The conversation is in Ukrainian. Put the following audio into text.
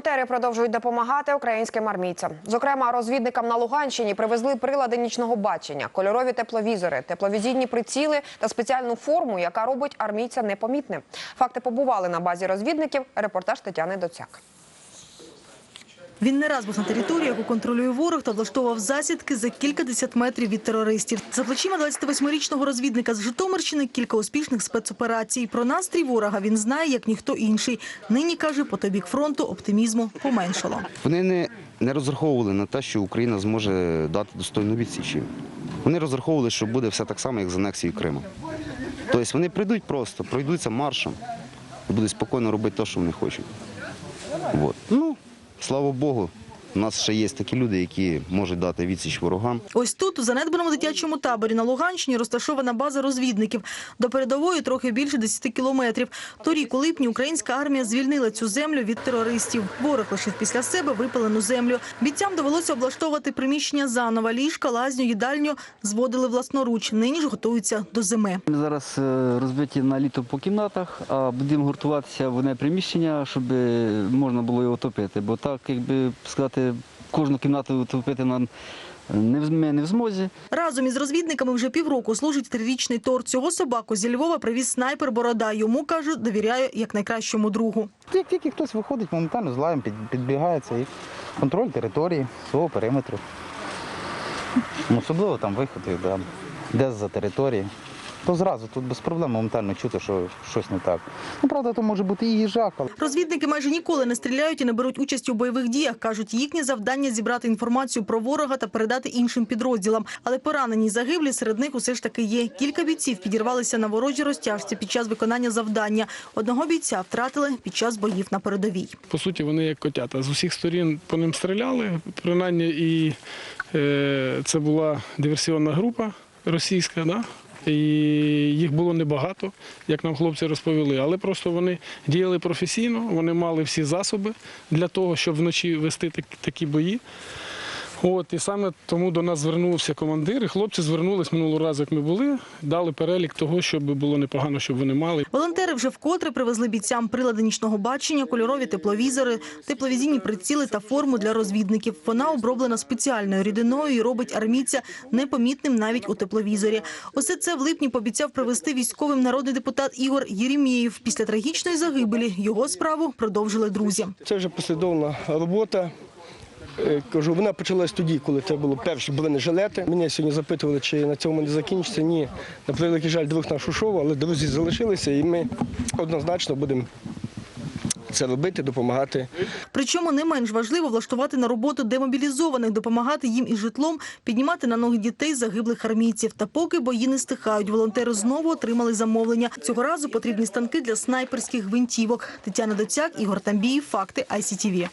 Волонтери продовжують допомагати українським армійцям. Зокрема, розвідникам на Луганщині привезли прилади нічного бачення, кольорові тепловізори, тепловізійні приціли та спеціальну форму, яка робить армійця непомітним. Факти побували на базі розвідників. Репортаж Тетяни Доцяк. Він не раз був на території, яку контролює ворог, та влаштовував засідки за кількадесят метрів від терористів. За плечима 28-річного розвідника з Житомирщини кілька успішних спецоперацій. Про настрій ворога він знає, як ніхто інший. Нині, каже, по той бік фронту оптимізму поменшало. Вони не, не розраховували на те, що Україна зможе дати достойну відсіч. Вони розраховували, що буде все так само, як з анексією Криму. Тобто вони прийдуть просто, пройдуться маршем і будуть спокійно робити те, що вони хочуть. От. Ну, слава Богу, у нас ще є такі люди, які можуть дати відсіч ворогам. Ось тут, у занедбаному дитячому таборі на Луганщині, розташована база розвідників. До передової трохи більше 10 кілометрів. Торік у липні українська армія звільнила цю землю від терористів. Ворог лишив після себе випалену землю. Бійцям довелося облаштовувати приміщення заново. Ліжка, лазню, їдальню зводили власноруч. Нині ж готуються до зими. Ми зараз е, розбиті на літо по кімнатах, а будемо гуртуватися в одне приміщення, щоб можна було його топити. Бо так, якби сказати, кожну кімнату топити нам не в, ми не в змозі. Разом із розвідниками вже півроку служить трирічний торт. Цього собаку зі Львова привіз снайпер Борода. Йому, каже, довіряє як найкращому другу. Як тільки хтось виходить, моментально злаєм під, підбігається і контроль території, свого периметру. Ну, Особливо там виходи, да, де за території. То зразу тут без проблем моментально чути, що щось не так. Ну, правда, то може бути і їжак, але Розвідники майже ніколи не стріляють і не беруть участь у бойових діях. кажуть, їхнє завдання зібрати інформацію про ворога та передати іншим підрозділам. Але поранені й загиблі серед них усе ж таки є. Кілька бійців підірвалися на ворожій розтяжці під час виконання завдання. Одного бійця втратили під час боїв на передовій. По суті, вони як котята. З усіх сторін по ним стріляли. Принаймні, і е, це була диверсіонна група російська, да? І їх було небагато, як нам хлопці розповіли. Але просто вони діяли професійно, вони мали всі засоби для того, щоб вночі вести такі бої. От, і саме тому до нас звернувся командир, і хлопці звернулись минулого разу, як ми були, дали перелік того, щоб було непогано, щоб вони мали. Волонтери вже вкотре привезли бійцям прилади нічного бачення, кольорові тепловізори, тепловізійні приціли та форму для розвідників. Вона оброблена спеціальною рідиною і робить армійця непомітним навіть у тепловізорі. Усе це в липні пообіцяв привезти військовим народний депутат Ігор Єремєєв. Після трагічної загибелі його справу продовжили друзі. Це вже послідовна робота. Е, Кажу, вона почалась тоді, коли це було перші бронежилети. Мене сьогодні запитували, чи на цьому не закінчиться. Ні, на превеликий жаль, друг наш ушов, але друзі залишилися, і ми однозначно будемо це робити, допомагати. Причому не менш важливо влаштувати на роботу демобілізованих, допомагати їм із житлом, піднімати на ноги дітей загиблих армійців. Та поки бої не стихають, волонтери знову отримали замовлення. Цього разу потрібні станки для снайперських гвинтівок. Тетяна Доцяк, Ігор Тамбіїв, факти ICTV.